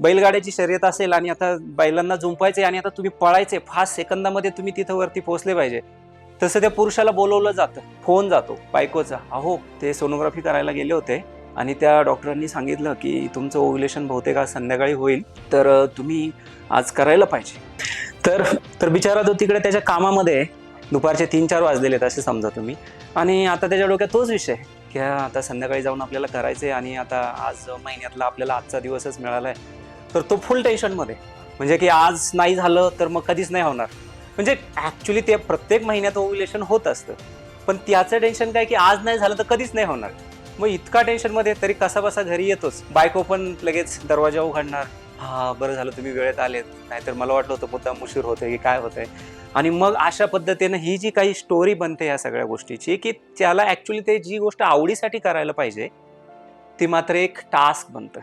बैलगाड्याची शर्यत असेल आणि आता बैलांना जुंपायचे आणि आता तुम्ही पळायचे फास्ट सेकंदामध्ये तुम्ही तिथं वरती पोहोचले पाहिजे. तसं त्या पुरुषाला बोलवलं जातं. फोन जातो बायकोचा. अहो ते सोनोग्राफी करायला गेले होते आणि त्या डॉक्टरांनी सांगितलं की तुमचं ओव्युलेशन बहुतेक आज संध्याकाळी होईल. तर तुम्ही आज करायला पाहिजे. तर तर बिचारा तो तिकडे त्याच्या कामामध्ये दुपारचे तीन चार वाजलेले आहेत असे समजा तुम्ही. आणि आता त्याच्या डोक्यात तोच विषय की आता संध्याकाळी जाऊन आपल्याला करायचं आहे आणि आता आज महिन्यातला आपल्याला आजचा दिवसच मिळाला आहे तर तो फुल टेन्शनमध्ये म्हणजे की आज नाही झालं तर मग कधीच नाही होणार. म्हणजे ॲक्च्युली ते प्रत्येक महिन्यात ओव्युलेशन होत असतं. पण त्याचं टेन्शन काय की आज नाही झालं तर कधीच नाही होणार. मग इतका टेन्शनमध्ये तरी कसा बसा घरी येतोच. बायको पण लगेच दरवाजा उघडणार. हा बरं झालं तुम्ही वेळेत आलेत. नाहीतर मला वाटलं होतं मुद्दाम उशीर होतोय की काय होतंय. आणि मग अशा पद्धतीनं ही जी काही स्टोरी बनते या सगळ्या गोष्टीची की त्याला ॲक्च्युली ते जी गोष्ट आवडीसाठी करायला पाहिजे ती मात्र एक टास्क बनतं.